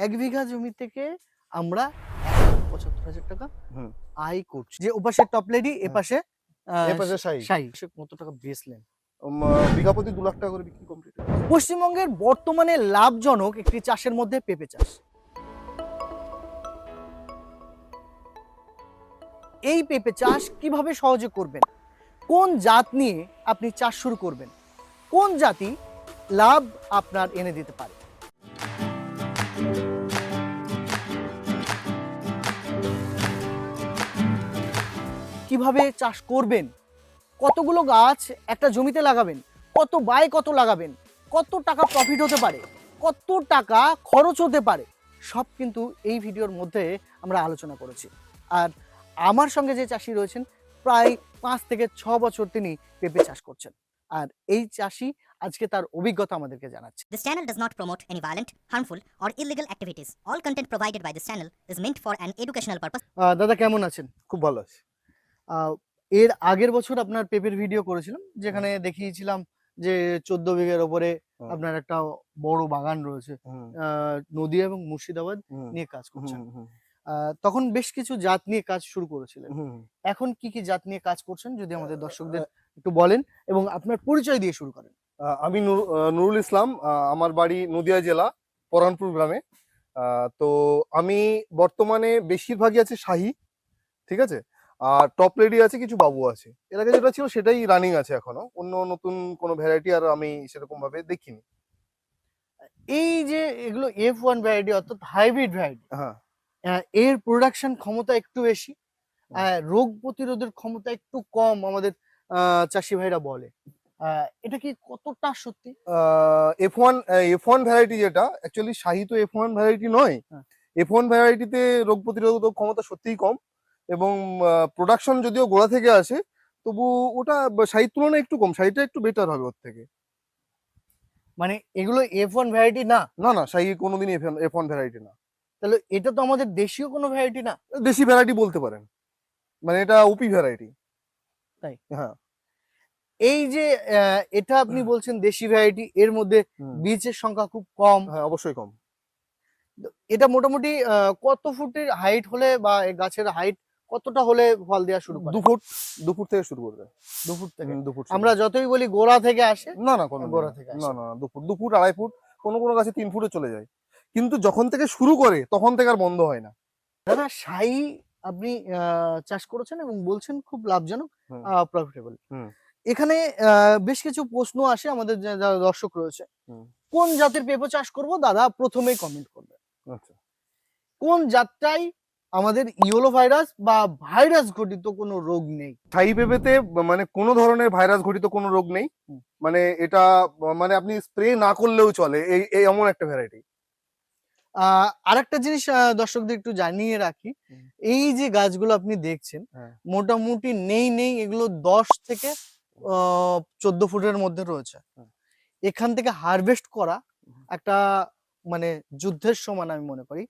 এক বিঘা জমি থেকে আমরা পঁচাত্তর হাজার টাকা আয় করছি। যে ওপাশে টপ লেডি এপাশে এপাশে শাহী। শাহী। কত টাকা বেচলেন উম, দু লাখ টাকা করে বিক্রি কমপ্লিট পশ্চিমবঙ্গের বর্তমানে লাভজনক একটি চাষের মধ্যে পেঁপে চাষ। এই পেঁপে চাষ কীভাবে সহজে করবেন? কোন জাত নিয়ে আপনি চাষ শুরু করবেন? কোন জাতি লাভ আপনার এনে দিতে পারে? কীভাবে চাষ করবেন? কতগুলো গাছ একটা জমিতে লাগাবেন? কত বাই কত লাগাবেন? কত টাকা প্রফিট হতে পারে? কত টাকা খরচ হতে পারে? সব কিন্তু এই ভিডিওর মধ্যে আমরা আলোচনা করেছি। আর আমার সঙ্গে যে চাষি রয়েছেন প্রায় পাঁচ থেকে ছ বছর তিনি পেঁপে চাষ করছেন। আর এই চাষি আজকে তার অভিজ্ঞতা আমাদেরকে জানাচ্ছে। This channel does not promote any violent, harmful, or illegal activities. All content provided by this channel is meant for an educational purpose. দাদা কেমন আছেন? খুব ভালো আছে। এর আগের বছর আপনার পেঁপের ভিডিও করেছিলাম যেখানে দেখিয়েছিলাম যে চোদ্দ বিঘের ওপরে আপনার একটা বড় বাগান রয়েছে নদিয়া এবং মুর্শিদাবাদ নিয়ে কাজ করছেন। তখন বেশ কিছু জাত নিয়ে কাজ শুরু করেছিলেন। এখন কি কি জাত নিয়ে কাজ করছেন যদি আমাদের দর্শকদের একটু বলেন এবং আপনার পরিচয় দিয়ে শুরু করেন। আমি নুরুল ইসলাম আহ, আমার বাড়ি নদিয়া জেলা পরানপুর গ্রামে। আহ, তো আমি বর্তমানে বেশিরভাগই আছে শাহি ঠিক আছে? আর টপ লেডি আছে কিছু বাবু আছে। এর আগে যেটা ছিল সেটাই রানিং আছে এখনও। অন্য নতুন কোনো ভ্যারাইটি আর আমি সেরকম ভাবে দেখিনি। এই যে এগুলো এফ ওয়ান ভ্যারাইটি অর্থাৎ হাইব্রিড ভ্যারাইটি হ্যাঁ। এর প্রোডাকশন ক্ষমতা একটু বেশি রোগ প্রতিরোধের ক্ষমতা একটু কম আমাদের চাষি ভাইরা বলে। এটা কি কতটা সত্যি? F one F one variety যেটা অ্যাকচুয়ালি শাহি তো এফ ওয়ান ভ্যারাইটি নয়। এফ ওয়ান ভ্যারাইটিতে রোগ প্রতিরোধক ক্ষমতা সত্যিই কম। এবং প্রোডাকশন যদিও গোড়া থেকে আসে তবু ওটা শাহির তুলনায় একটু কম শাহিটা একটু বেটার হবে ওর থেকে। মানে এগুলো এফ ওয়ান ভ্যারাইটি না? না না শাহি কোনোদিনই এফ ওয়ান ভ্যারাইটি না। তাহলে এটা তো আমাদের দেশীয় কোনো ভ্যারাইটি না? দেশি ভ্যারাইটি বলতে পারেন। মানে এটা ওপি ভ্যারাইটি তাই? হ্যাঁ। এই যে এটা আপনি বলছেন দেশি ভ্যারাইটি এর মধ্যে বীজের সংখ্যা খুব কম। হ্যাঁ অবশ্যই কম। এটা মোটামুটি আহ, কত ফুটের হাইট হলে বা গাছের হাইট কতটা হলে ফল দেওয়া শুরু করে? দু ফুট দু ফুট থেকে শুরু করবে। দু ফুট থেকে? দু ফুট আমরা যতই বলি গোড়া থেকে আসে না না কোনো গোড়া থেকে না না দু ফুট দু ফুট আড়াই ফুট কোনো কোনো গাছে তিন ফুটে চলে যায়। কিন্তু যখন থেকে শুরু করে তখন থেকে আর বন্ধ হয় না। দাদা সাই আপনি চাষ করেছেন এবং বলছেন খুব লাভজনক। প্রফিটেবল এখানে বেশ কিছু প্রশ্ন আসে আমাদের যারা দর্শক রয়েছে। কোন জাতের পেঁপে চাষ করব? দাদা প্রথমেই কমেন্ট করবে। আচ্ছা। কোন জাতটাই আমাদের ইওলো ভাইরাস বা ভাইরাস ঘটিত কোনো রোগ নেই। থাই পেঁপেতে মানে কোনো ধরনের ভাইরাস ঘটিত কোনো রোগ নেই। মানে এটা মানে আপনি স্প্রে না করলেও চলে এই এমন একটা ভ্যারাইটি আহ আরেকটা জিনিস দর্শকদের একটু জানিয়ে রাখি। এই যে গাছগুলো আপনি দেখছেন হ্যাঁ। মোটামুটি নেই নেই এগুলো দশ থেকে চোদ্দ ফুটের মধ্যে রয়েছে। এখান থেকে হারভেস্ট করা একটা মানে যুদ্ধের সমান আমি মনে করি।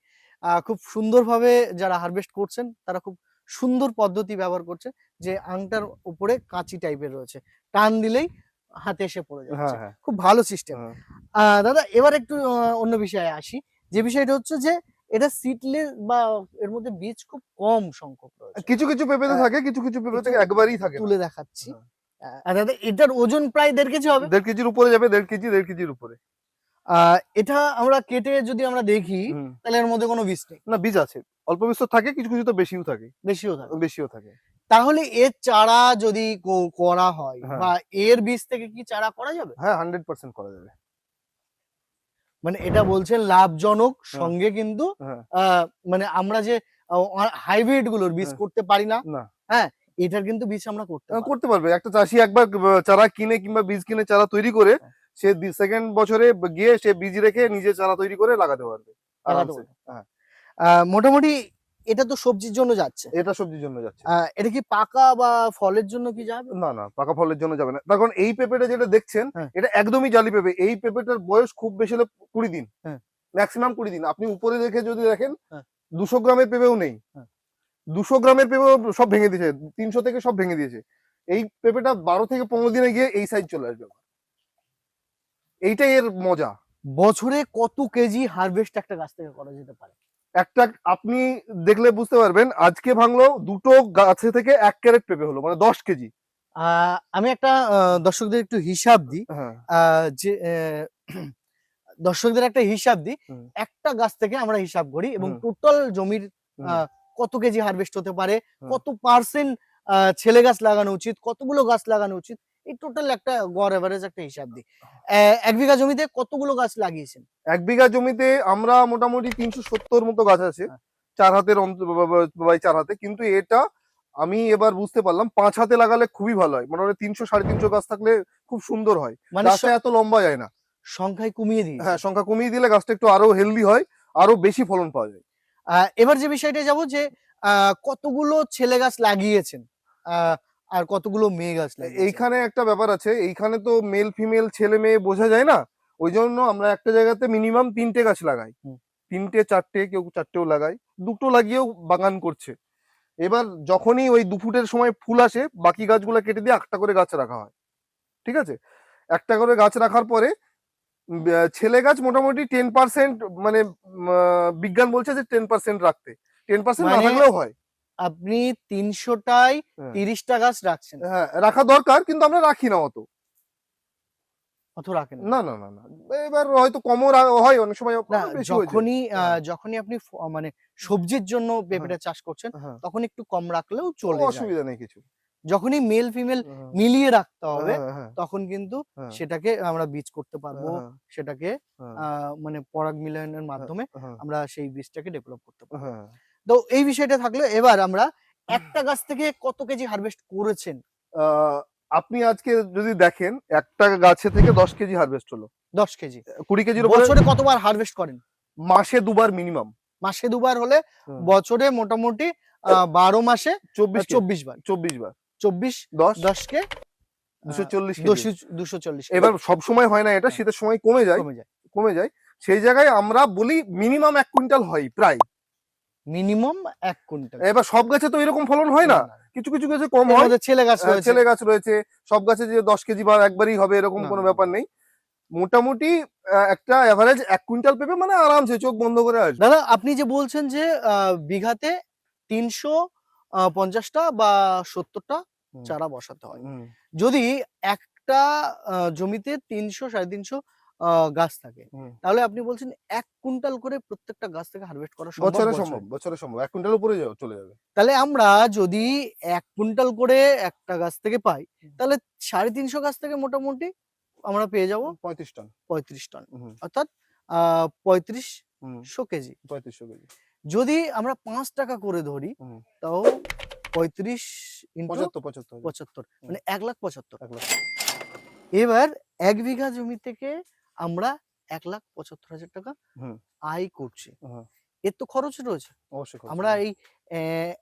খুব সুন্দরভাবে যারা হারভেস্ট করছেন তারা খুব সুন্দর পদ্ধতি ব্যবহার করছে যে আংটার উপরে কাঁচি টাইপের রয়েছে টান দিলেই হাতে এসে পড়ে যাচ্ছে হ্যাঁ হ্যাঁ খুব ভালো সিস্টেম হ্যাঁ। দাদা এবার একটু অন্য বিষয়ে আসি যে বিষয়টা হচ্ছে যে এটা সিটলেস বা এর মধ্যে বীজ খুব কম সংখ্যক রয়েছে কিছু কিছু পেঁপেতে হ্যাঁ। থাকে কিছু কিছু পেঁপেতে কিছু- একবারই থাকে। তুলে দেখাচ্ছি হ্যাঁ। দাদা এটার ওজন প্রায় দেড় কেজি হবে দেড় কেজির উপরে যাবে দেড় কেজি দেড় কেজির উপরে এটা আমরা কেটে যদি আমরা দেখি তাহলে এর মধ্যে কোনো বীজ নেই। না বীজ আছে। অল্প বিস্তর থাকে কিছু কিছু তো বেশিও থাকে। বেশিও থাকে। বেশিও থাকে। তাহলে এর চারা যদি করা হয় হ্যাঁ। বা এর বীজ থেকে কি চারা করা যাবে? হ্যাঁ হান্ড্রেড পার্সেন্ট করা যাবে। মানে এটা বলছেন লাভজনক সঙ্গে কিন্তু হ্যাঁ। মানে আমরা যে হাইব্রিডগুলোর বীজ হ্যাঁ। করতে পারি না হ্যাঁ এটার কিন্তু বীজ আমরা করতে করতে পারবে। একটা চাষি একবার চারা কিনে কিংবা বীজ কিনে চারা তৈরি করে হ্যাঁ। সে সেকেন্ড বছরে গিয়ে সে বীজ রেখে নিজে চারা তৈরি করে লাগাতে পারবে হ্যাঁ। মোটামুটি এটা তো সবজির জন্য যাচ্ছে। এটা সবজির জন্য যাচ্ছে। এটা কি পাকা বা ফলের জন্য কি যাবে? না না পাকা ফলের জন্য যাবে না। তখন এই পেঁপেটা যেটা দেখছেন হ্যাঁ। এটা একদমই জালি পেঁপে। এই পেঁপেটার বয়স খুব বেশি হলে কুড়ি দিন। ম্যাক্সিমাম কুড়ি দিন। আপনি উপরে দেখে যদি দেখেন হ্যাঁ। দুশো গ্রামের পেঁপেও নেই। দুশো গ্রামের পেঁপেও সব ভেঙে দিয়েছে। তিনশো থেকে সব ভেঙে দিয়েছে। এই পেঁপেটা বারো থেকে পনেরো দিনে গিয়ে এই সাইজ চলে আসবে। এইটাই এর মজা। বছরে কত কেজি হারভেস্ট একটা গাছ থেকে করা যেতে পারে? একটা আপনি দেখলে বুঝতে পারবেন আজকে ভাঙলো দুটো গাছে থেকে এক ক্যারেট পেঁপে হলো মানে দশ কেজি। আমি একটা দর্শকদের একটু হিসাব দিই। হ্যাঁ। যে দর্শকদের একটা হিসাব দিই। একটা গাছ থেকে আমরা হিসাব করি এবং টোটাল জমির কত কেজি হারভেস্ট হতে পারে? কত পার্সেন্ট ছেলে গাছ লাগানো উচিত? কতগুলো গাছ লাগানো উচিত? এই টোটাল একটা গড় এভারেজ একটা হিসাব দিই। আহ, এক বিঘা জমিতে কতগুলো গাছ লাগিয়েছেন? এক বিঘা জমিতে আমরা মোটামুটি তিনশো সত্তর মতো গাছ আছে। হ্যাঁ। চার হাতের বাই চার হাতে। কিন্তু এটা আমি এবার বুঝতে পারলাম পাঁচ হাতে লাগালে খুবই ভালো হয়। মোটামুটি তিনশো সাড়ে তিনশো গাছ থাকলে খুব সুন্দর হয়। মানে এত লম্বা যায় না। সংখ্যায় কমিয়ে দিই হ্যাঁ সংখ্যা কমিয়ে দিলে গাছটা একটু আরও হেলদি হয় আরও বেশি ফলন পাওয়া যায়। আহ, এবার যে বিষয়টা যাব যে আহ, কতগুলো ছেলে গাছ লাগিয়েছেন? আহ, আর কতগুলো মেয়ে গাছ লাগিয়েছেন এইখানে একটা ব্যাপার আছে এইখানে তো মেল ফিমেল ছেলে মেয়ে বোঝা যায় না। ওই জন্য আমরা একটা জায়গাতে মিনিমাম তিনটে গাছ লাগাই। তিনটে চারটে কেউ চারটেও লাগাই। দুটো লাগিয়েও বাগান করছে। এবার যখনই ওই দু ফুটের সময় ফুল আসে বাকি গাছগুলো কেটে দিয়ে একটা করে গাছ রাখা হয়। ঠিক আছে? একটা করে গাছ রাখার পরে ছেলে গাছ মোটামুটি টেন পার্সেন্ট মানে বিজ্ঞান বলছে যে টেন পার্সেন্ট রাখতে। টেন পার্সেন্ট না মানে- থাকলেও হয়। আপনি তিনশোটায় হ্যাঁ। তিরিশটা গাছ রাখছেন। হ্যাঁ রাখা দরকার কিন্তু আমরা রাখি না অত। অত রাখেন না। না না না এবার হয়তো কমও হয় অনেক সময় হয়ে। যখনই হ্যাঁ। যখনই আপনি মানে সবজির জন্য পেঁপেটা চাষ করছেন হ্যাঁ, তখন একটু কম রাখলেও চলে অসুবিধা নেই কিছু। যখনই মেল ফিমেল হ্যাঁ, মিলিয়ে রাখতে হবে হ্যাঁ, হ্যাঁ, তখন কিন্তু হ্যাঁ, সেটাকে আমরা বীজ করতে পারব। হ্যাঁ, সেটাকে হ্যাঁ, আহ, মানে পরাগ মিলনের মাধ্যমে হ্যাঁ, আমরা সেই বীজটাকে ডেভেলপ করতে পারব। হ্যাঁ। তো এই বিষয়টা থাকলে এবার আমরা একটা গাছ থেকে কত কেজি হারভেস্ট করেছেন? আপনি আজকে যদি দেখেন একটা গাছে থেকে দশ কেজি হারভেস্ট হলো। দশ কেজি। কুড়ি কেজির বছরে কতবার হারভেস্ট করেন? মাসে দুবার মিনিমাম মাসে দুবার হলে বছরে মোটামুটি বারো মাসে চব্বিশ চব্বিশ বার। চব্বিশ বার। চব্বিশ দশ। দশকে দুশো চল্লিশ দুশো দুশো চল্লিশ এবার সবসময় হয় না এটা হ্যাঁ। শীতের সময় কমে যায়। কমে যায়। কমে যায়। সেই জায়গায় আমরা বলি মিনিমাম এক কুইন্টাল হয় প্রায়। মিনিমাম এক কুইন্টাল। এবার সব গাছে তো এরকম ফলন হয় না। কিছু কিছু গাছে কম হয়। ছেলে গাছ রয়েছে। ছেলে গাছ রয়েছে। সব গাছে যে দশ কেজি বা একবারই হবে এরকম কোনো ব্যাপার নেই। মোটামুটি একটা এভারেজ এক কুইন্টাল পেঁপে মানে আরামসে চোখ বন্ধ করে আসবে। দাদা আপনি যে বলছেন যে আহ, বিঘাতে তিনশো পঞ্চাশটা বা সত্তরটা চারা বসাতে হয়। যদি একটা জমিতে তিনশো সাড়ে তিনশো গাছ থাকে। তাহলে আপনি বলছেন এক কুইন্টাল করে প্রত্যেকটা গাছ থেকে হারভেস্ট করা সম্ভব বছরে? সম্ভব বছরে সম্ভব। এক কুইন্টাল উপরে যাও চলে যাবে। তাহলে আমরা যদি এক কুইন্টাল করে একটা গাছ থেকে পাই তাহলে সাড়ে তিনশো গাছ থেকে মোটামুটি আমরা পেয়ে যাব পঁয়ত্রিশ টন। পঁয়ত্রিশ টন। অর্থাৎ পঁয়ত্রিশশো কেজি। পঁয়ত্রিশশো কেজি। যদি আমরা পাঁচ টাকা করে ধরি তাও পঁয়ত্রিশ পঁচাত্তর পঁচাত্তর। পঁচাত্তর মানে এক লাখ পঁচাত্তর। এক লাখ। এবার এক বিঘা জমি থেকে আমরা এক লাখ পঁচাত্তর হাজার টাকা আয় করছি। এর তো খরচ রয়েছে। আমরা এই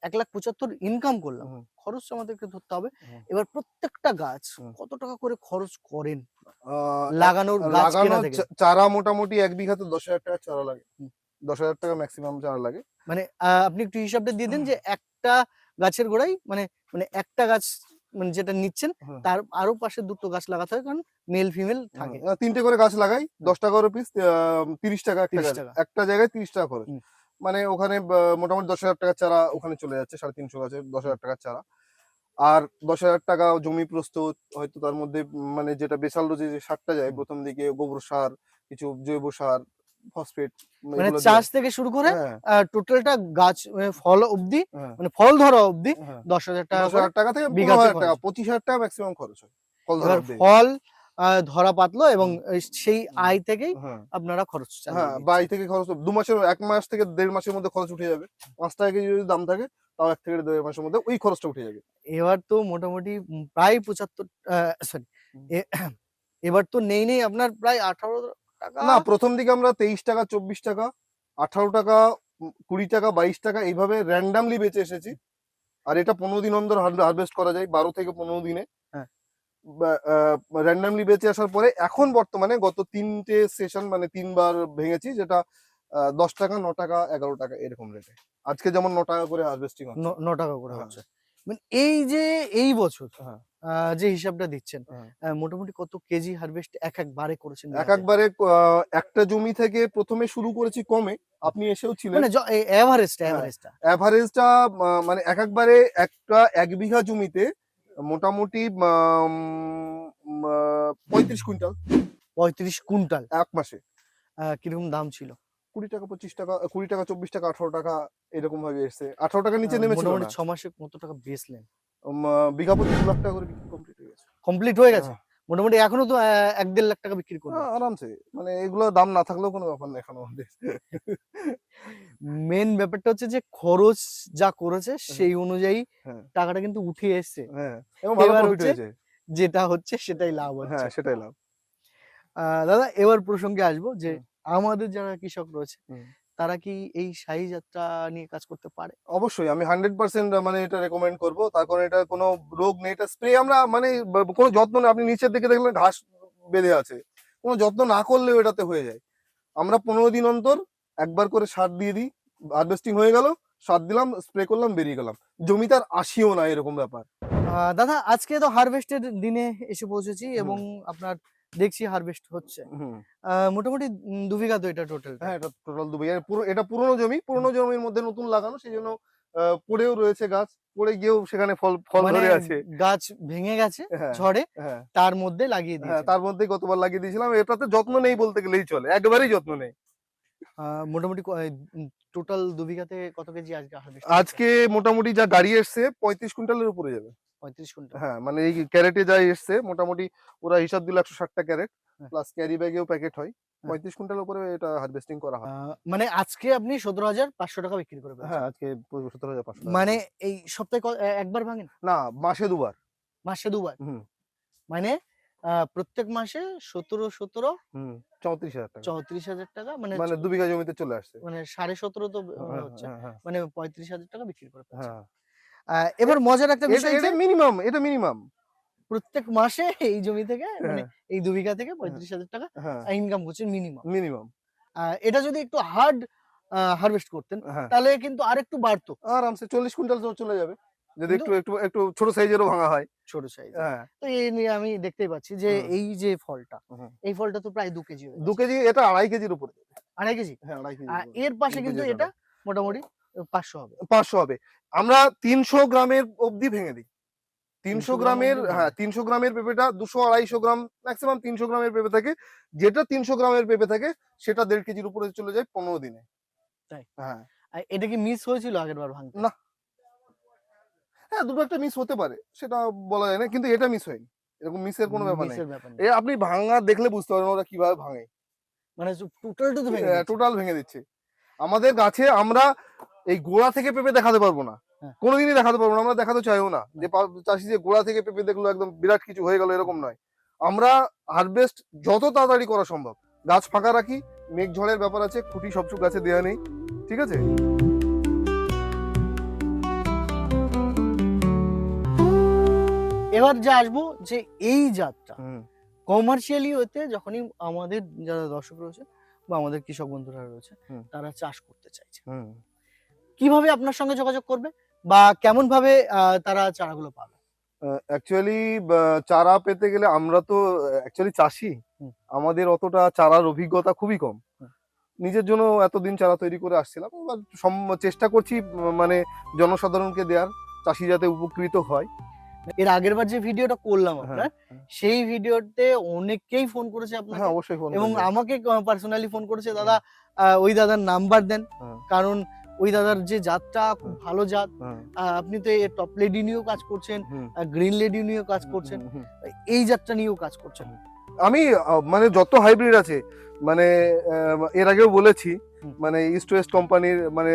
এক লাখ পঁচাত্তর ইনকাম করলাম। খরচ আমাদেরকে ধরতে হবে। এবার প্রত্যেকটা গাছ কত টাকা করে খরচ করেন? লাগানোর চারা মোটামুটি এক বিঘাতে দশ হাজার টাকা চারা লাগে। দশ হাজার টাকা ম্যাক্সিমাম চারা লাগে। মানে আহ, আপনি একটু হিসাবটা দিয়ে দিন যে একটা গাছের গোড়ায় মানে মানে একটা গাছ মানে যেটা নিচ্ছেন হুম। তার আরও পাশে দুটো গাছ লাগাতে হয় কারণ মেল ফিমেল থাকে তিনটে করে গাছ লাগাই দশ টাকা করে পিস তিরিশ টাকা একটা গাছ। একটা জায়গায় তিরিশ টাকা খরচ হুম। মানে ওখানে মোটামুটি দশ হাজার টাকার চারা ওখানে চলে যাচ্ছে সাড়ে তিনশো গাছের দশ হাজার টাকার চারা আর দশ হাজার টাকা জমি প্রস্তুত হয়তো তার মধ্যে মানে যেটা বেসাল রোজে যে সারটা যায় প্রথম দিকে গোবর সার কিছু জৈব সার ফসফেট মানে চাষ থেকে শুরু করে হ্যাঁ। টোটালটা গাছ মানে ফল অবধি হ্যাঁ, মানে ফল ধরা অবধি হ্যাঁ। দশ হাজার টাকা টাকা থেকে হাজার টাকা পঁচিশ হাজার টাকা ম্যাক্সিমাম খরচ হয় ফল ফল ধরা পাতলো এবং সেই আয় থেকেই হ্যাঁ। আপনারা খরচ হ্যাঁ। বাই থেকে খরচ দু মাসের এক মাস থেকে দেড় মাসের মধ্যে খরচ উঠে যাবে। পাঁচ টাকা কেজি যদি দাম থাকে তাও এক থেকে দেড় মাসের মধ্যে ওই খরচটা উঠে যাবে। এবার তো মোটামুটি প্রায় পঁচাত্তর সরি এবার তো নেই নেই আপনার প্রায় আঠারো টাকা? না প্রথম দিকে আমরা তেইশ টাকা চব্বিশ টাকা আঠারো টাকা কুড়ি টাকা বাইশ টাকা এইভাবে র্যান্ডামলি বেঁচে এসেছি। আর এটা পনেরো দিন অন্তর হারভেস্ট করা যায় বারো থেকে পনেরো দিনে। হ্যাঁ। র্যান্ডামলি বেঁচে আসার পরে এখন বর্তমানে গত তিনটে সেশন মানে তিনবার ভেঙেছি যেটা দশ টাকা ন টাকা এগারো টাকা এরকম রেটে আজকে যেমন ন টাকা করে হারভেস্টিং হচ্ছে। ন- টাকা করে হ্যাঁ। হচ্ছে মানে এই যে এই বছর হ্যাঁ। যে হিসাবটা দিচ্ছেন হ্যাঁ। মোটামুটি কত কেজি হারভেস্ট এক একবারে করেছেন এক একবারে একটা জমি থেকে প্রথমে শুরু করেছি কমে আপনি এসেও ছিলেন মানে এভারেজটা হ্যাঁ। এভারেজটা মানে এক একবারে একটা এক বিঘা জমিতে মোটামুটি পঁয়ত্রিশ কুইন্টাল পঁয়ত্রিশ কুইন্টাল এক মাসে কীরকম দাম ছিল কুড়ি টাকা পঁচিশ টাকা কুড়ি টাকা চব্বিশ টাকা আঠারো টাকা এরকম ভাবে এসছে। আঠারো টাকার নিচে আহ, নেমেছিল মোটামুটি ছ মাসে কত টাকা বেচলেন বিঘা প্রতি দু লাখ টাকা করে কমপ্লিট হয়ে গেছে। কমপ্লিট হয়ে গেছে? হ্যাঁ। মোটামুটি এখনও তো এক দেড় লাখ টাকা বিক্রি করবে হ্যাঁ, আরামসে। মানে এগুলো দাম না থাকলেও কোনো ব্যাপার নেই এখন মেন ব্যাপারটা হচ্ছে যে খরচ যা করেছে সেই অনুযায়ী হ্যাঁ। টাকাটা কিন্তু উঠে এসছে। হ্যাঁ এবার হচ্ছে যেটা হচ্ছে সেটাই লাভ হচ্ছে। হ্যাঁ সেটাই লাভ। আহ, দাদা এবার প্রসঙ্গে আসব যে। আমাদের যারা কৃষক রয়েছে তারা কি এই শাহী যাত্রা নিয়ে কাজ করতে পারে? অবশ্যই আমি হান্ড্রেড পার্সেন্ট মানে এটা রেকমেন্ড করব। তার কারণ এটা কোনো রোগ নেই এটা স্প্রে আমরা মানে কোনো যত্ন নেই। আপনি নিচের দিকে দেখলেন ঘাস বেঁধে আছে। কোনো যত্ন না করলেও এটাতে হয়ে যায়। আমরা পনেরো দিন অন্তর একবার করে সার দিয়ে দিই হারভেস্টিং হয়ে গেল সার দিলাম স্প্রে করলাম বেরিয়ে গেলাম। জমিতে আর আসিও না এরকম ব্যাপার। দাদা আজকে তো হারভেস্টের দিনে এসে পৌঁছেছি এবং আপনার দেখছি হারভেস্ট হচ্ছে। মোটামুটি দু বিঘা তো এটা টোটাল হ্যাঁ এটা টোটাল দুবে পুরো এটা পুরোনো জমি পুরনো জমির মধ্যে নতুন লাগানো সেই জন্য পড়েও রয়েছে গাছ পড়ে গিয়েও সেখানে ফল ফল মানে ধরে আছে। গাছ ভেঙে গেছে হ্যাঁ ঝড়ে হ্যাঁ। তার মধ্যে লাগিয়ে হ্যাঁ দিয়েছে। তার মধ্যে গতবার লাগিয়ে দিয়েছিলাম। এটাতে যত্ন নেই বলতে গেলেই চলে একবারেই যত্ন নেই। মোটামুটি টোটাল দু বিঘাতে কত কেজি আজকে হারভেস্ট আজকে মোটামুটি যা গাড়ি এসছে পঁয়ত্রিশ কুইন্টালের উপরে যাবে। পঁয়ত্রিশ কুইন্টাল। হ্যাঁ মানে এই ক্যারেটে যা এসছে মোটামুটি ওরা হিসাব দিলে একশো ষাটটা ক্যারেট হ্যাঁ। প্লাস ক্যারি ব্যাগেও প্যাকেট হয়। পঁয়ত্রিশ কুইন্টাল উপরে এটা হারভেস্টিং করা হয়। মানে আজকে আপনি সতেরো হাজার পাঁচশো টাকা বিক্রি করে ফেলেছেন। হ্যাঁ আজকে সতেরো হাজার পাঁচশো মানে এই সপ্তাহে একবার ভাঙেন? না মাসে দুবার। মাসে দুবার? হুম। মানে প্রত্যেক মাসে সতেরো সতেরো হুম চৌত্রিশ হাজার টাকা। চৌত্রিশ হাজার টাকা মানে মানে দু বিঘা জমিতে চলে আসছে। মানে সাড়ে সতেরো তো হ্যাঁ, হচ্ছে। হ্যাঁ, হ্যাঁ, মানে পঁয়ত্রিশ হাজার টাকা বিক্রি করে ফেলছেন। হ্যাঁ। এবার মজার একটা বিষয় এটা মিনিমাম এটা মিনিমাম প্রত্যেক মাসে এই জমি থেকে মানে এই দু বিঘা থেকে পঁয়ত্রিশ হাজার টাকা হ্যাঁ। ইনকাম করছেন মিনিমাম মিনিমাম এটা যদি একটু হার্ড হারভেস্ট করতেন হ্যাঁ। তাহলে কিন্তু আরেকটু বাড়তো। আরামসে চল্লিশ কুইন্টাল তো চলে যাবে। যদি একটু একটু একটু ছোট সাইজেরও ভাঙা হয়। ছোট সাইজ হ্যাঁ। তো এই নিয়ে আমি দেখতেই পাচ্ছি যে এই যে ফলটা এই ফলটা তো প্রায় দু কেজি হয়ে দু কেজি এটা আড়াই কেজির উপরে। আড়াই কেজি? হ্যাঁ আড়াই কেজি এর পাশে কিন্তু এটা মোটামুটি পাঁচশো হবে। পাঁচশো হবে। আমরা তিনশো গ্রামের অবধি ভেঙে দিই। তিনশো গ্রামের হ্যাঁ তিনশো গ্রামের পেঁপেটা দুশো আড়াইশো গ্রাম ম্যাক্সিমাম তিনশো গ্রামের পেঁপে থাকে। যেটা তিনশো গ্রামের পেঁপে থাকে সেটা দেড় কেজির উপরে চলে যায় পনেরো দিনে। তাই? হ্যাঁ। এটা কি মিস হয়েছিল আগের বার ভাঙতে? না। হ্যাঁ দুটো একটা মিস হতে পারে সেটা বলা যায় না কিন্তু এটা মিস হয়নি। এরকম মিসের কোনো ব্যাপার নেই। এ আপনি ভাঙা দেখলে বুঝতে পারবেন ওরা কীভাবে ভাঙে। মানে টোটালটা তো ভেঙে টোটাল ভেঙে দিচ্ছে। আমাদের গাছে আমরা এই গোড়া থেকে পেঁপে দেখাতে পারব না হ্যাঁ। কোনোদিনই দেখাতে পারব না আমরা দেখাতে চাইও না যে পা- চাষি যে গোড়া থেকে পেঁপে দেখল একদম বিরাট কিছু হয়ে গেল এরকম নয় আমরা হারভেস্ট যত তাড়াতাড়ি করা সম্ভব গাছ ফাঁকা রাখি মেঘ ঝড়ের ব্যাপার আছে খুঁটি সবচুক গাছে দেওয়া নেই ঠিক আছে এবার যে আসব যে এই জাতটা হুম। কমার্শিয়ালি হতে যখনই আমাদের যারা দর্শক রয়েছে বা আমাদের কৃষক বন্ধুরা রয়েছে। তারা চাষ করতে চাইছে হুম। কীভাবে আপনার সঙ্গে যোগাযোগ করবে? বা কেমন ভাবে তারা চারাগুলো পাবে? অ্যাকচুয়ালি চারা পেতে গেলে আমরা তো অ্যাকচুয়ালি চাষি। আমাদের অতটা চারার অভিজ্ঞতা খুবই কম। নিজের জন্য এতদিন চারা তৈরি করে আসছিলাম। চেষ্টা করছি মানে জনসাধারণকে দেওয়ার চাষি যাতে উপকৃত হয়। এর আগের বার যে ভিডিওটা করলাম হ্যাঁ, আপনার সেই ভিডিওতে অনেকেই ফোন করেছে আপনার হ্যাঁ অবশ্যই ফোন এবং আমাকে পার্সোনালি ফোন করেছে দাদা ওই দাদার নাম্বার দেন। হ্যাঁ। কারণ ওই দাদার যে জাতটা খুব ভালো জাত। আপনি তো টপ লেডি নিয়েও কাজ করছেন গ্রিন লেডি নিয়েও কাজ করছেন। এই জাতটা নিয়েও কাজ করছেন। আমি মানে যত হাইব্রিড আছে মানে এর আগেও বলেছি মানে ইস্ট ওয়েস্ট কোম্পানির মানে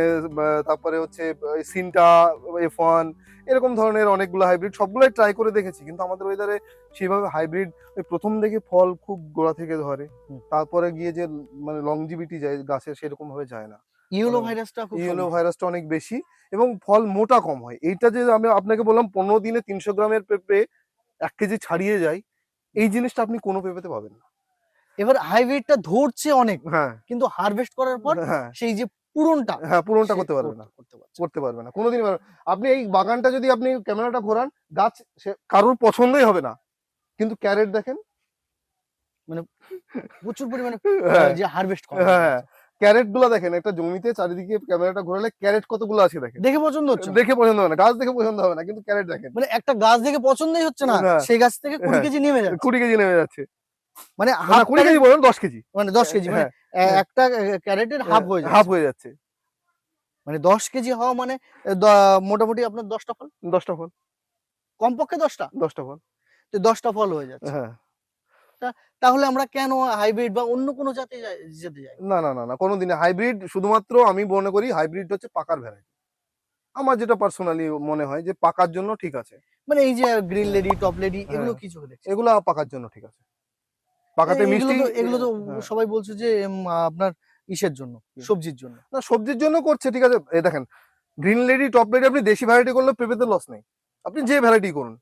তারপরে হচ্ছে সিনটা এফ ওয়ান এরকম ধরনের অনেকগুলো হাইব্রিড সবগুলোই ট্রাই করে দেখেছি। কিন্তু আমাদের ওয়েদারে সেইভাবে হাইব্রিড ওই প্রথম দেখে ফল খুব গোড়া থেকে ধরে। তারপরে গিয়ে যে মানে লংজিভিটি যায় গাছের সেরকম ভাবে যায় না। ইয়েলো মানে ভাইরাসটা সমস্যা। ভাইরাসটা অনেক বেশি এবং ফল মোটা কম হয়। এইটা যে আমি আপনাকে বললাম পনেরো দিনে তিনশো গ্রামের পেঁপে এক কেজি ছাড়িয়ে যায় এই জিনিসটা আপনি কোনো পেঁপেতে পাবেন না। এবার হাইব্রিডটা ধরছে অনেক হ্যাঁ। কিন্তু হারভেস্ট করার পর হ্যাঁ। সেই যে পূরণটা হ্যাঁ পূরণটা করতে পারবে না। করতে পারবে না। কোনোদিন আপনি এই বাগানটা যদি আপনি ক্যামেরাটা ঘোরান গাছ কারোর পছন্দই হবে না। কিন্তু ক্যারেট দেখেন। মানে প্রচুর পরিমাণে হ্যাঁ। যে হারভেস্ট করা হ্যাঁ হচ্ছে। ক্যারেটগুলো দেখেন একটা জমিতে চারিদিকে ক্যামেরাটা ঘোরালে ক্যারেট কতগুলো আছে দেখেন। দেখে পছন্দ হচ্ছে দেখে পছন্দ হবে না গাছ দেখে পছন্দ হবে না কিন্তু ক্যারেট দেখেন। মানে একটা গাছ দেখে পছন্দই হচ্ছে না হ্যাঁ। সেই গাছ থেকে কুড়ি হ্যাঁ। কেজি নেমে যাচ্ছে। কুড়ি কেজি নেমে যাচ্ছে। মানে কুড়ি কেজি বলুন দশ কেজি। মানে দশ কেজি মানে হ্যাঁ, হ্যাঁ। একটা ক্যারেটের হাফ হয়ে হাফ হয়ে যাচ্ছে। মানে দশ কেজি হওয়া মানে মোটামুটি আপনার দশটা ফল? দশটা ফল। কমপক্ষে দশটা? দশটা ফল। তো দশটা ফল হয়ে যাচ্ছে। হ্যাঁ। তাহলে আমরা কেন হাইব্রিড বা অন্য কোনো জাতে যেতে যাই? না না না না কোনোদিনে হাইব্রিড শুধুমাত্র আমি মনে করি হাইব্রিড হচ্ছে পাকার ভ্যারাইটি আমার যেটা পার্সোনালি মনে হয় যে পাকার জন্য ঠিক আছে। মানে এই যে গ্রিন লেডি টপ লেডি এগুলো হ্যাঁ। কি চোখে দেখছে এগুলো পাকার জন্য ঠিক আছে। পাকাতে মিষ্টি এগুলো তো হ্যাঁ। সবাই বলছে যে আপনার ইসের জন্য সবজির জন্য। না সবজির জন্য করছে ঠিক আছে। এই দেখেন গ্রিন লেডি টপ লেডি আপনি দেশি ভ্যারাইটি করলে পেঁপেতে লস নেই। আপনি যে ভ্যারাইটি করুন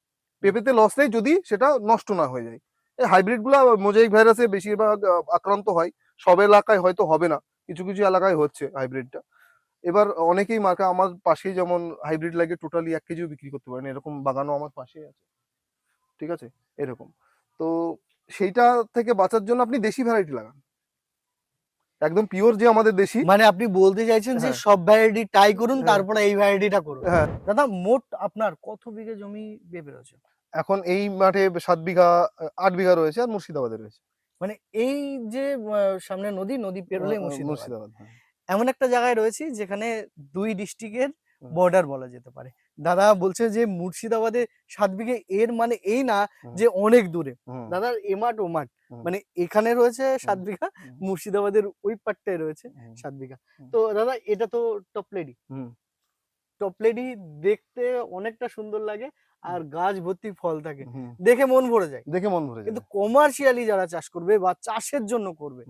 পেঁপেতে লস নেই যদি সেটা নষ্ট না হয়ে যায়। এই হাইব্রিডগুলা মোজাইক ভাইরাসে বেশিরভাগ আক্রান্ত হয়। সব এলাকায় হয়তো হবে না। কিছু কিছু এলাকায় হচ্ছে হাইব্রিডটা। এবার অনেকেই মার্কা আমার পাশেই যেমন হাইব্রিড লাগে টোটালি এক কেজিও বিক্রি করতে পারেন। এরকম বাগানও আমার পাশেই আছে। ঠিক আছে? এরকম। তো সেইটা থেকে বাঁচার জন্য আপনি দেশি ভ্যারাইটি লাগান। একদম পিওর যে আমাদের দেশি। মানে আপনি বলতে চাইছেন যে হ্যাঁ। সব ভ্যারাইটি ট্রাই করুন হ্যাঁ। তারপরে এই ভ্যারাইটিটা করুন। হ্যাঁ। দাদা মোট আপনার কত বিঘে জমি পেঁপে রয়েছে এখন এই মাঠে সাত বিঘা আট বিঘা রয়েছে আর মুর্শিদাবাদে রয়েছে। মানে এই যে সামনে নদী নদী পেরোলে মুর্শিদাবাদ। হ্যাঁ। এমন একটা জায়গায় রয়েছি যেখানে দুই ডিস্ট্রিক্টের বর্ডার বলা যেতে পারে। দাদা বলছে যে মুর্শিদাবাদে সাত বিঘে এর মানে এই না যে অনেক দূরে। দাদার এ মাঠ ও মাঠ। মানে এখানে রয়েছে সাত বিঘা মুর্শিদাবাদের ওই পাটটায় রয়েছে সাত বিঘা। তো দাদা এটা তো টপ লেডি হুম, টপ দেখতে অনেকটা সুন্দর লাগে। আর গাছ ভর্তি ফল থাকে। দেখে মন ভরে যায়। দেখে মন ভরে কিন্তু কমার্শিয়ালি যারা চাষ করবে বা চাষের জন্য করবে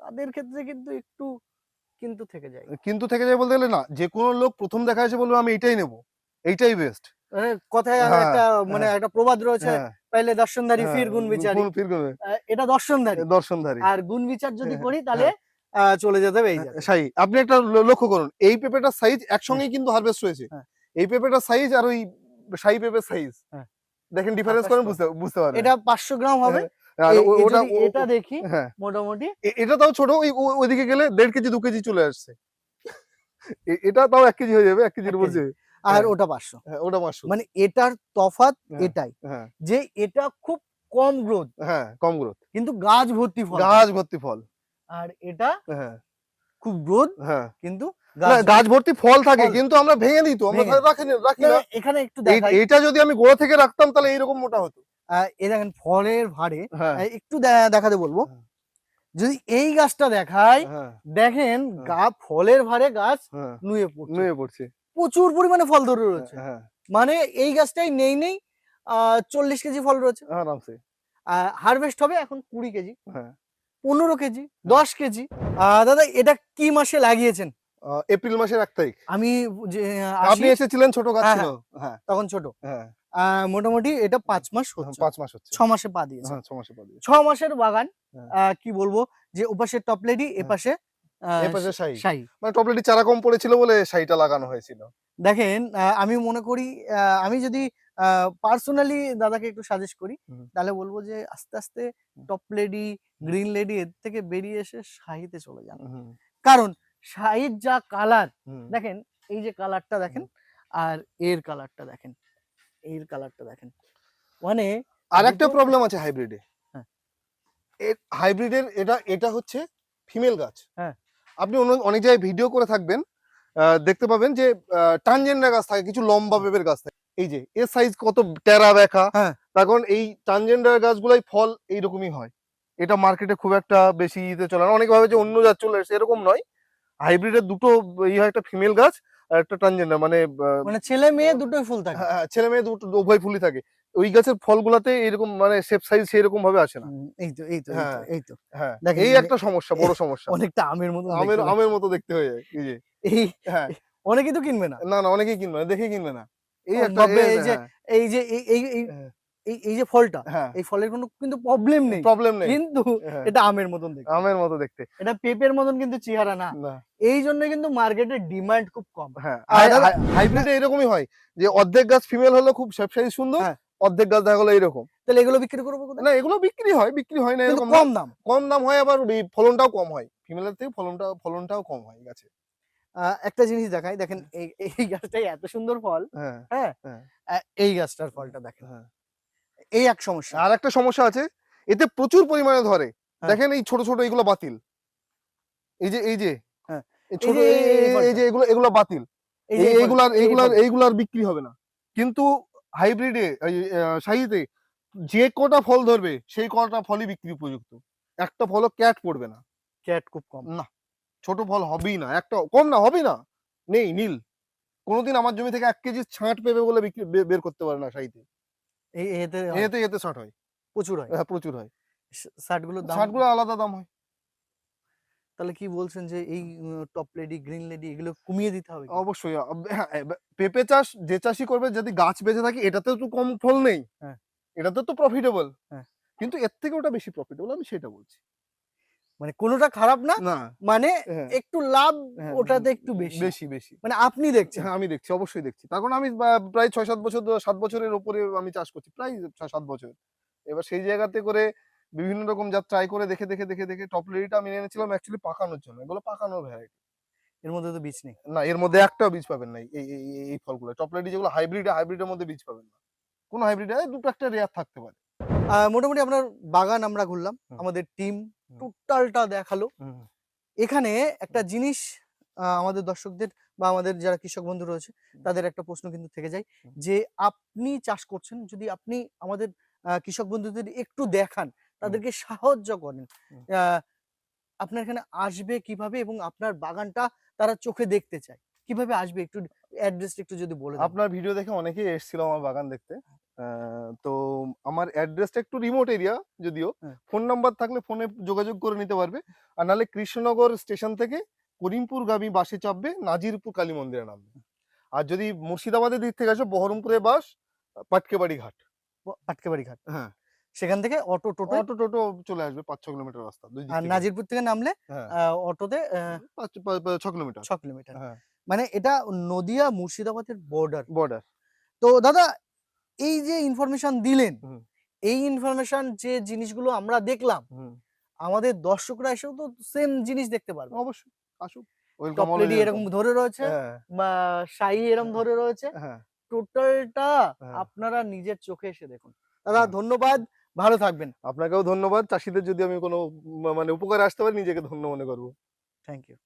তাদের ক্ষেত্রে কিন্তু একটু কিন্তু থেকে যায়। কিন্তু থেকে যায় বলতে গেলে না যে কোনো লোক প্রথম দেখা এসে বলবে আমি এইটাই নেব। এইটাই বেস্ট মানে কথায় হ্যাঁ, একটা মানে হ্যাঁ। একটা প্রবাদ রয়েছে পেলে দর্শনধারী ফির গুণ বিচারি এটা দর্শনধারী। দর্শনধারী। আর গুণ বিচার যদি হ্যাঁ, করি তাহলে চলে যেতে হবে এই সাই আপনি একটা লক্ষ্য করুন এই পেঁপেটার সাইজ একসঙ্গেই কিন্তু হারভেস্ট হয়েছে। হ্যাঁ। এই পেঁপেটার সাইজ আর ওই সাই পেঁপের সাইজ হ্যাঁ। দেখেন ডিফারেন্স আকাশ করেন বুঝতে বুঝতে পারবেন। এটা পাঁচশো গ্রাম হবে। ওটা এটা দেখি হ্যাঁ। মোটামুটি। এটা তাও ছোট ওই ওইদিকে গেলে দেড় কেজি দু কেজি চলে আসছে। এটা তাও এক কেজি হয়ে যাবে এক কেজির উপর। আর হ্যাঁ। ওটা পাঁচশো। হ্যাঁ ওটা মাসু মানে এটার হ্যাঁ। এটাই হ্যাঁ। যে এটা খুব কম গ্রোথ হ্যাঁ কম গ্রোথ কিন্তু গাছ ভর্তি ফল। গাছ ভর্তি ফল। আর এটা হ্যাঁ। খুব গ্রোথ হ্যাঁ। কিন্তু গাছ। ভর্তি ফল থাকে কিন্তু আমরা ভেঙে দিত আমরা রাখি না- এখানে একটু এইটা যদি আমি গোড়া থেকে রাখতাম তাহলে এইরকম মোটা হতো। এ দেখেন ফলের ভারে হ্যাঁ। একটু দেখাতে বলব। হ্যাঁ। যদি এই গাছটা দেখায় হ্যাঁ। দেখেন গা ফলের ভারে গাছ নুয়ে পড়ছে। নুয়ে পড়ছে। প্রচুর পরিমাণে ফল ধরে রয়েছে। মানে এই গাছটাই নেই নেই আহ চল্লিশ কেজি ফল রয়েছে। আরামসে। হারভেস্ট হবে এখন কুড়ি কেজি। পনেরো কেজি দশ কেজি। আহ, দাদা এটা কি মাসে লাগিয়েছেন? এপ্রিল মাসের এক তারিখ। আমি যে আপনি এসেছিলেন ছোট গাছ হ্যাঁ, ছিল। হ্যাঁ। তখন ছোট। হ্যাঁ। মোটামুটি এটা পাঁচ মাস হচ্ছে। পাঁচ মাস হচ্ছে। ছ মাসে পা দিয়েছে। হ্যাঁ ছ মাসে পা দিয়ে ছ মাসের বাগান হ্যাঁ। কি বলব যে ওপাশে টপলেডি এপাশে আহ, এই পাশে শাহী। শাহী। মানে চারা কম পড়েছিল বলে শাড়িটা লাগানো হয়েছিল। দেখেন আমি মনে করি আমি যদি পার্সোনালি দাদাকে একটু সাজেস্ট করি তাহলে বলব যে আস্তে আস্তে টপ লেডি গ্রিন লেডি এর থেকে বেরিয়ে এসে শাহিতে চলে যান। কারণ শাহির যা কালার দেখেন এই যে কালারটা দেখেন আর এর কালারটা দেখেন এর কালারটা দেখেন। মানে আর একটা প্রবলেম আছে হাইব্রিডে হ্যাঁ। হাইব্রিডের এটা এটা হচ্ছে ফিমেল গাছ। হ্যাঁ। আপনি অনেক জায়গায় ভিডিও করে থাকবেন দেখতে পাবেন যে টানজেন্ডা গাছ থাকে কিছু লম্বা পেঁপের গাছ থাকে। এই যে এর সাইজ কত টেরা দেখা হ্যাঁ। তার কারণ এই টানজেন্ডার গাছগুলাই ফল এইরকমই হয়। এটা মার্কেটে খুব একটা বেশি ইতে চলে না। অনেক ভাবে যে অন্য জাত চলে এরকম নয়। হাইব্রিডের দুটো ই হয় একটা ফিমেল গাছ আর একটা টানজেন্ডার মানে মানে ছেলে মেয়ে দুটোই ফুল থাকে। হ্যাঁ, হ্যাঁ, ছেলে মেয়ে দুটো উভয় ফুলই থাকে। ওই গাছের ফলগুলাতে এরকম মানে শেপ সাইজ সেরকম ভাবে আসে না। এই তো এই তো এই তো, হ্যাঁ। এই তো। হ্যাঁ এই এই- একটা সমস্যা বড় সমস্যা। অনেকটা আমের মতো আমের আমের মতো দেখতে হয়ে যায় এই যে। এই হ্যাঁ। অনেকেই তো কিনবে না। না না অনেকেই কিনবে না দেখে কিনবে না। এই একটা এই এই যে- হ্যাঁ, এই যে এই এই যে ফলটা হ্যাঁ। এই ফলের কোনো কিন্তু প্রবলেম নেই। প্রবলেম নেই। কিন্তু হ্যাঁ, এটা আমের মতন দেখতে। আমের মতো দেখতে। এটা পেঁপের মতন কিন্তু চেহারা না। এই জন্য কিন্তু মার্কেটের ডিমান্ড খুব কম। হ্যাঁ। হাইব্রিডে এরকমই হয় যে অর্ধেক গাছ ফিমেল হলো খুব সাইজ সুন্দর হ্যাঁ। অর্ধেক গাছ দেখা গেলো এরকম। তাহলে এগুলো বিক্রি করব না এগুলো বিক্রি হয় বিক্রি হয় না এরকম কম দাম। কম দাম হয় আবার ফলনটাও কম হয়। ফিমেলের থেকে ফলনটা ফলনটাও কম হয় গাছে। আহ, একটা জিনিস দেখাই। দেখেন এই গাছটাই এত সুন্দর ফল। হ্যাঁ। হ্যাঁ? হ্যাঁ। এই গাছটার ফলটা দেখেন। এই এক সমস্যা। আর একটা সমস্যা আছে এতে প্রচুর পরিমাণে ধরে। হ্যাঁ। দেখেন এই ছোট ছোট এগুলো বাতিল। এই যে এই যে হ্যাঁ। ছোট এই- যে এগুলো এগুলো বাতিল। এইগুলার এইগুলার এইগুলার বিক্রি হবে না। কিন্তু হাইব্রিডে শাহিতে যে কটা ফল ধরবে সেই কটা ফলই বিক্রি উপযুক্ত। একটা ফলও ক্যাট পড়বে না। ক্যাট খুব কম। না ছোট ফল হবেই না। একটা কম না হবেই না। নেই নীল। কোনোদিন আমার জমি থেকে এক কেজি ছাঁট পেবে বলে বিক্রি বের করতে পারে না শাহিতে। এই এতে এতে এতে ষাট হয়। প্রচুর হয়। হ্যাঁ প্রচুর হয়। শার্ট দাম ষাটগুলো আলাদা দাম হয়। তাহলে কি বলছেন যে এই টপ লেডি গ্রিন লেডি এগুলো কমিয়ে দিতে হবে অবশ্যই হ্যাঁ পেঁপে চাষ যে চাষি করবে যদি গাছ বেঁচে থাকে এটাতেও তো কম ফল নেই। হ্যাঁ। এটাতে তো প্রফিটেবল হ্যাঁ। কিন্তু এর থেকে ওটা বেশি প্রফিটেবল আমি সেটা বলছি। মানে কোনোটা খারাপ না মানে হ্যাঁ, একটু লাভ হ্যাঁ, ওটাতে একটু বেশি। বেশি বেশি। মানে আপনি দেখছেন। হ্যাঁ আমি দেখছি অবশ্যই দেখছি। তার কারণ আমি প্রায় ছয় সাত বছর সাত বছরের উপরে আমি চাষ করছি প্রায় ছয় সাত বছর। এবার সেই জায়গাতে করে বিভিন্ন রকম যা ট্রাই করে দেখে দেখে দেখে দেখে টপ লেডিটা আমি এনেছিলাম অ্যাকচুয়ালি পাকানোর জন্য। এগুলো পাকানোর ভ্যারাইটি এর মধ্যে তো বীজ নেই। না এর মধ্যে একটাও বীজ পাবেন না এই এই- ফলগুলো। টপ লেডি যেগুলো হাইব্রিড হাইব্রিডের মধ্যে বীজ পাবেন না। কোনো হাইব্রিড দুটো একটা রেয়ার থাকতে পারে। আহ, মোটামুটি আপনার বাগান আমরা ঘুরলাম। আমাদের টিম। টোটালটা দেখাল। এখানে একটা জিনিস আমাদের দর্শকদের বা আমাদের যারা কৃষক বন্ধু রয়েছে তাদের একটা প্রশ্ন কিন্তু থেকে যায় যে আপনি চাষ করছেন যদি আপনি আমাদের কৃষক বন্ধুদের একটু দেখান তাদেরকে সাহায্য করেন আপনার এখানে আসবে কীভাবে এবং আপনার বাগানটা তারা চোখে দেখতে চায়? কীভাবে আসবে? একটু অ্যাড্রেসটা একটু যদি বলে আপনার ভিডিও দেখে অনেকেই এসেছিল আমার বাগান দেখতে। তো আমার অ্যাড্রেসটা একটু রিমোট এরিয়া যদিও হ্যাঁ। ফোন নাম্বার থাকলে ফোনে যোগাযোগ করে নিতে পারবে। আর নাহলে কৃষ্ণনগর স্টেশন থেকে করিমপুর গামী বাসে চাপবে নাজিরপুর কালী মন্দিরে নামবে। আর যদি মুর্শিদাবাদের দিক থেকে আসো বহরমপুরে বাস পাটকেবাড়ি ঘাট। পাটকেবাড়ি ঘাট। হ্যাঁ। সেখান থেকে অটো টোটো অটো টোটো চলে আসবে পাঁচ ছ কিলোমিটার রাস্তা। আর নাজিরপুর থেকে নামলে হ্যাঁ। অটোতে পা- ছ কিলোমিটার। ছ কিলোমিটার। হ্যাঁ। মানে এটা নদিয়া মুর্শিদাবাদের বর্ডার বর্ডার তো দাদা এই যে ইনফরমেশন দিলেন এই ইনফরমেশন যে জিনিসগুলো আমরা দেখলাম আমাদের দর্শকরা এসেও তো সেম জিনিস দেখতে পারবে। অবশ্যই আসুক। টপলেডি এরকম ধরে রয়েছে হ্যাঁ। বা শাহি এরকম ধরে রয়েছে হ্যাঁ। টোটালটা হ্যাঁ। আপনারা নিজের চোখে এসে দেখুন। দাদা। ধন্যবাদ ভালো থাকবেন। আপনাকেও ধন্যবাদ। চাষিদের যদি আমি কোনো মানে উপকারে আসতে পারি নিজেকে ধন্য মনে করব। Thank you